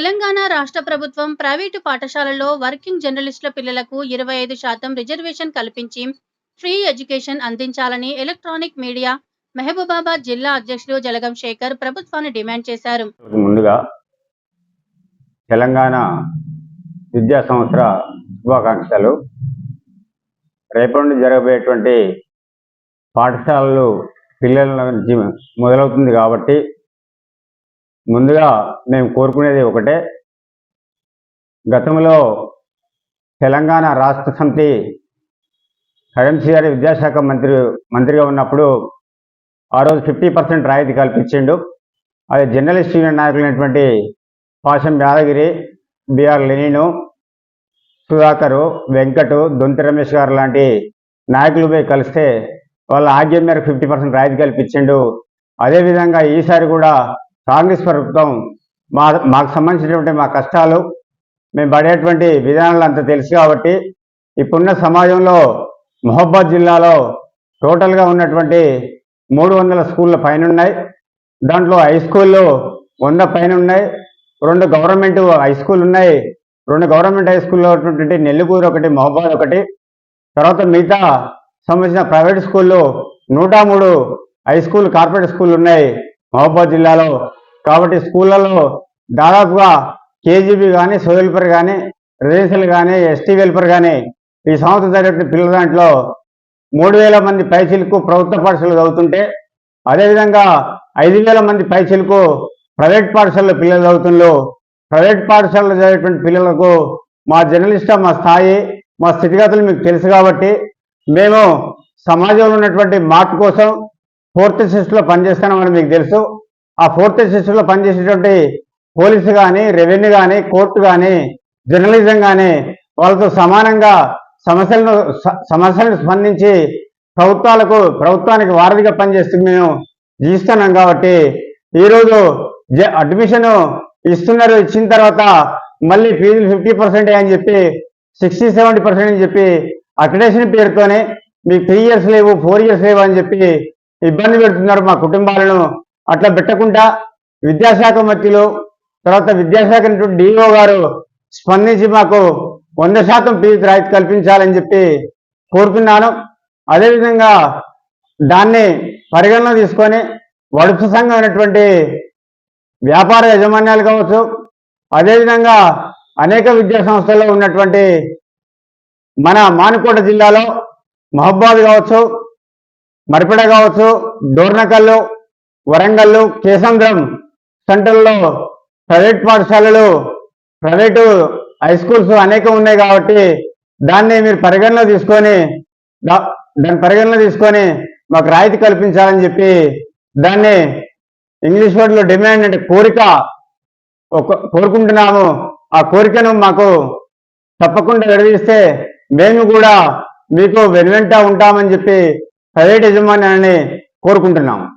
తెలంగాణ రాష్ట్ర ప్రభుత్వం ప్రైవేటు పాఠశాలల్లో వర్కింగ్ జర్నలిస్టుల పిల్లలకు ఇరవై ఐదు శాతం రిజర్వేషన్ కల్పించి ఫ్రీ ఎడ్యుకేషన్ అందించాలని ఎలక్ట్రానిక్ మీడియా మహబూబాబాద్ జిల్లా అధ్యక్షులు జలగం శేఖర్ ప్రభుత్వాన్ని డిమాండ్ చేశారు. ముందుగా తెలంగాణ విద్యా సంవత్సర శుభాకాంక్షలు. రేపటి నుండి జరగబోయేటువంటి పాఠశాలలు పిల్లల నుంచి మొదలవుతుంది కాబట్టి ముందుగా మేము కోరుకునేది ఒకటే. గతంలో తెలంగాణ రాష్ట్ర సమితి కరెన్సీ గారి విద్యాశాఖ మంత్రి మంత్రిగా ఉన్నప్పుడు ఆ రోజు ఫిఫ్టీ పర్సెంట్ రాయితీ కల్పించిండు. అది జర్నలిస్ట్ యూనియన్ నాయకులైనటువంటి పాశం యాదగిరి బిఆర్ లెనిను సుధాకరు వెంకటు దొంతి రమేష్ గారు లాంటి నాయకులు పోయి కలిస్తే వాళ్ళ ఆజ్ఞ మేరకు ఫిఫ్టీ పర్సెంట్ రాయితీ కల్పించిండు. అదేవిధంగా ఈసారి కూడా కాంగ్రెస్ ప్రభుత్వం మా మాకు సంబంధించినటువంటి మా కష్టాలు మేము పడేటువంటి విధానాలు అంత తెలుసు కాబట్టి ఇప్పుడున్న సమాజంలో మొహబాద్ జిల్లాలో టోటల్గా ఉన్నటువంటి మూడు వందల స్కూళ్ళ పైన ఉన్నాయి దాంట్లో హై స్కూళ్ళు వంద పైన ఉన్నాయి రెండు గవర్నమెంట్ హై స్కూల్ ఉన్నాయి. రెండు గవర్నమెంట్ హై స్కూల్లో ఉన్నటువంటి నెల్లికూరు ఒకటి మహబాద్ ఒకటి. తర్వాత మిగతా సంబంధించిన ప్రైవేట్ స్కూళ్ళు నూట మూడు హై స్కూల్ కార్పొరేట్ స్కూల్ ఉన్నాయి మహబాద్ జిల్లాలో. కాబట్టి స్కూళ్ళలో దాదాపుగా కేజీబీ కానీ సో కానీ రెసిడెన్షియల్ కానీ ఎస్టీ వెల్ఫేర్ కానీ ఈ సంవత్సరం జరిగిన పిల్లల దాంట్లో మూడు వేల మంది పైసలకు ప్రభుత్వ పాఠశాలలు చదువుతుంటే అదేవిధంగా ఐదు వేల మంది పైసలకు ప్రైవేట్ పాఠశాలలో పిల్లలు చదువుతున్నారు ప్రైవేట్ పాఠశాలలో చదివేటువంటి పిల్లలకు మా జర్నలిస్ట్ మా స్థాయి మా స్థితిగతులు మీకు తెలుసు కాబట్టి మేము సమాజంలో ఉన్నటువంటి మార్పు కోసం ఫోర్త్ సిస్టర్లో పనిచేస్తామని మీకు తెలుసు. ఆ ఫోర్త్ సిస్టర్లో పనిచేసేటువంటి పోలీసు కానీ రెవెన్యూ కానీ కోర్టు కానీ జర్నలిజం కానీ వాళ్ళతో సమానంగా సమస్యలను సమస్యలను స్పందించి ప్రభుత్వాలకు ప్రభుత్వానికి వారధిగా పనిచేస్తూ మేము జీవిస్తున్నాం కాబట్టి ఈరోజు జ- అడ్మిషన్ ఇస్తున్నారు ఇచ్చిన తర్వాత మళ్ళీ ఫీజులు ఫిఫ్టీ పర్సెంట్ అని చెప్పి సిక్స్టీ సెవెంటీ పర్సెంట్ అని చెప్పి అక్రిడేషన్ పేరుతోనే మీకు త్రీ ఇయర్స్ లేవు ఫోర్ ఇయర్స్ లేవు అని చెప్పి ఇబ్బంది పెడుతున్నారు మా కుటుంబాలను. అట్లా పెట్టకుండా విద్యాశాఖ మంత్రులు తర్వాత విద్యాశాఖ డిఓ గారు స్పందించి మాకు వంద శాతం ఫీజు రాయితీ కల్పించాలని చెప్పి కోరుతున్నాను. అదేవిధంగా దాన్ని పరిగణన తీసుకొని వడుపు సంఘం అయినటువంటి వ్యాపార యజమాన్యాలు కావచ్చు అదేవిధంగా అనేక విద్యా సంస్థల్లో ఉన్నటువంటి మన మానుకోట జిల్లాలో మహబాద్ కావచ్చు మరిపెడ కావచ్చు డోర్నకల్లు వరంగల్లో కేసంద్రం సెంటర్లో ప్రైవేట్ పాఠశాలలు ప్రైవేటు హై స్కూల్స్ అనేకం ఉన్నాయి కాబట్టి దాన్ని మీరు పరిగణలో తీసుకొని దాన్ని పరిగణలో తీసుకొని మాకు రాయితీ కల్పించాలని చెప్పి దాన్ని ఇంగ్లీష్ వర్డ్లో డిమాండ్ అంటే కోరిక కోరుకుంటున్నాము. ఆ కోరికను మాకు తప్పకుండా విడదీస్తే మేము కూడా మీకు వెనువెంట ఉంటామని చెప్పి ప్రైవేట్ యజమాన్యాన్ని కోరుకుంటున్నాము.